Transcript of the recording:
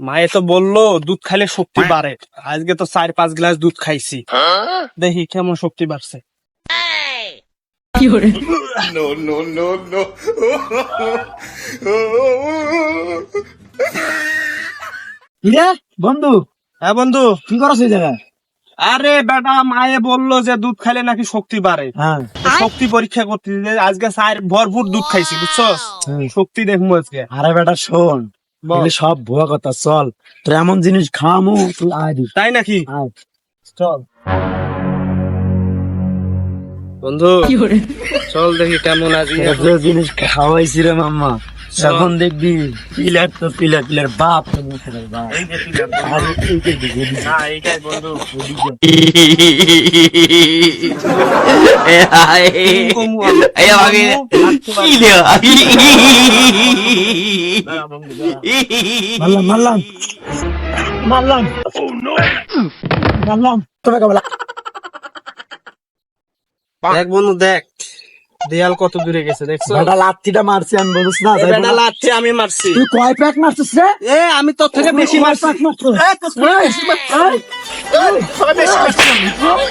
মায়ে তো বলল দুধ খাইলে শক্তি বাড়ে। আজকে তো চার পাঁচ গ্লাস দুধ খাইছি। দেখি কেমন শক্তি বাড়ছে। বন্ধু। হ্যাঁ বন্ধু। কি করছ এই জায়গায়? আরে বেটা মায়ে বলল যে দুধ খাইলে নাকি শক্তি বাড়ে। হ্যাঁ। শক্তি পরীক্ষা করতে আজকে চার ভরপুর দুধ খাইছি বুঝছ শক্তি দেখব আজকে। আরে বেটা শোন। সব ভুয়া কথা চল তোর এমন জিনিস খামু তুই আয় তাই নাকি চল বন্ধু চল দেখি কেমন তোর জিনিস খাওয়াইছি রে মাম্মা এখন দেখবি পিলার তো পিলার পিলার বাপ তো বন্ধু। মারলাম মারলাম। মারলাম। মারলাম। তবে কাবলা। দেখ বন্ধু দেখ। দেয়াল কত দূরে গেছে দেখছ? বেটা লাত্তিটা মারছি আমি বলিস না এ বেটা লাথি আমি মারছি। তুই কয় প্যাক মারছিস রে? এ আমি তোর থেকে বেশি মারছি। এই, এই। তোকে বেশি মারছি। আমি।